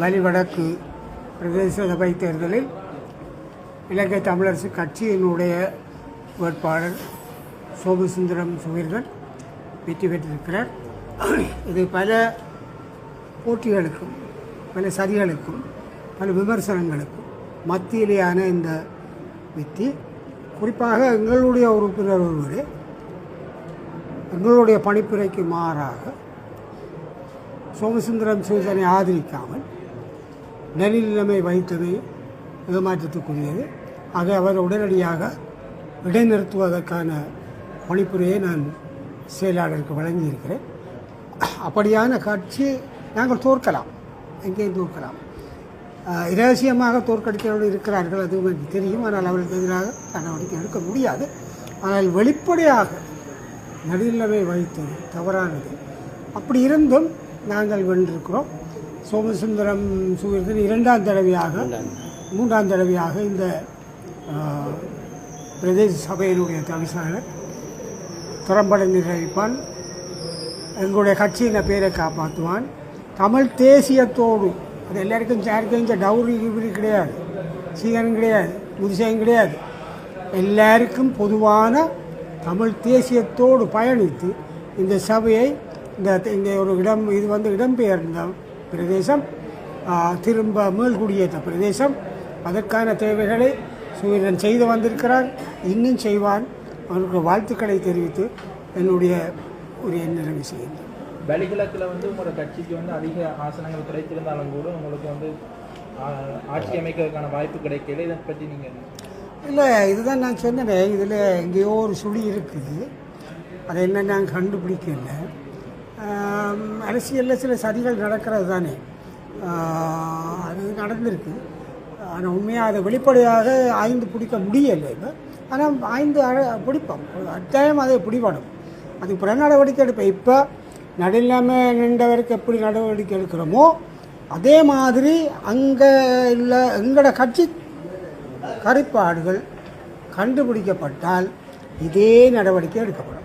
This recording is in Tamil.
வலிவடக்கு பிரதேச சபை தேர்தலில் இலங்கை தமிழரசு கட்சியினுடைய வேட்பாளர் சோமசுந்தரம் சுவீர்கள் வெற்றி பெற்றிருக்கிறார். இது பல போட்டிகளுக்கும் பல சதிகளுக்கும் பல விமர்சனங்களுக்கும் மத்தியிலேயான இந்த வெற்றி. குறிப்பாக எங்களுடைய உறுப்பினர் ஒருவர் எங்களுடைய பணிப்புரைக்கு மாறாக சோமசுந்தரம் சூசனை ஆதரிக்காமல் நெறிநிலைமை வகித்தது ஏமாற்றத்துக்குரியது. ஆக அவர் உடனடியாக இடைநிறுத்துவதற்கான பணிப்புரையை நான் செயலாளருக்கு வழங்கியிருக்கிறேன். அப்படியான காட்சி நாங்கள் தோற்கலாம். எங்கேயும் தோற்கலாம். இரகசியமாக தோற்கடித்தவர்கள் இருக்கிறார்கள் அது எனக்கு தெரியும். ஆனால் அவர்களுக்கு எதிராக நடவடிக்கை எடுக்க முடியாது. ஆனால் வெளிப்படையாக நடுநிலைமை வகித்தது தவறானது. அப்படி இருந்தும் நாங்கள் வென்றிருக்கிறோம். சோமசுந்தரம் சுவீரன் இரண்டாம் தடவையாக மூன்றாம் தடவையாக இந்த பிரதேச சபையினுடைய தவிசாளர் திறம்பட நிர்வகிப்பான். எங்களுடைய கட்சியின் பேரை காப்பாற்றுவான்? தமிழ் தேசியத்தோடு அது எல்லாருக்கும் இந்த டவுரி கிவுரி கிடையாது சீகனம் கிடையாது முதிசயம் கிடையாது. எல்லாருக்கும் பொதுவான தமிழ் தேசியத்தோடு பயணித்து இந்த சபையை இந்த இங்கே ஒரு இடம் இது வந்து இடம்பெயர்ந்த பிரதேசம் திரும்ப மீள்குடியேற்ற பிரதேசம். அதற்கான தேவைகளை சூரியன் செய்து வந்திருக்கிறார். இன்னும் செய்வான். அவருக்கு வாழ்த்துக்களை தெரிவித்து என்னுடைய உரையை நிறைவு செய்கின்றேன். வலிகிழக்கில் வந்து உங்களோட கட்சிக்கு வந்து அதிக ஆசனங்கள் கிடைத்திருந்தாலும் கூட உங்களுக்கு வந்து ஆட்சி அமைக்கிறதுக்கான வாய்ப்பு கிடைக்கல. இதை பற்றி நீங்கள் இல்லை இதுதான் நான் சொன்னேனே. இதில் எங்கேயோ ஒரு சுழி இருக்குது. அதை என்ன நான் கண்டுபிடிக்கல. அரசியலில் சில சதிகள் நடக்கிறது தானே. அது நடந்திருக்கு. ஆனால் உண்மையாக அதை வெளிப்படையாக ஆய்ந்து பிடிக்க முடியலை இப்போ ஆனால் ஆய்ந்து பிடிப்போம். அத்தியாயம் அதை பிடிபடும். அதுக்கு புற நடவடிக்கை எடுப்பேன் இப்போ நடுநிலைமை நின்றவருக்கு எப்படி நடவடிக்கை எடுக்கிறோமோ அதே மாதிரி அங்கே இல்லை எங்களோட கட்சி கரைப்பாடுகள் கண்டுபிடிக்கப்பட்டால் இதே நடவடிக்கை எடுக்கப்படும்.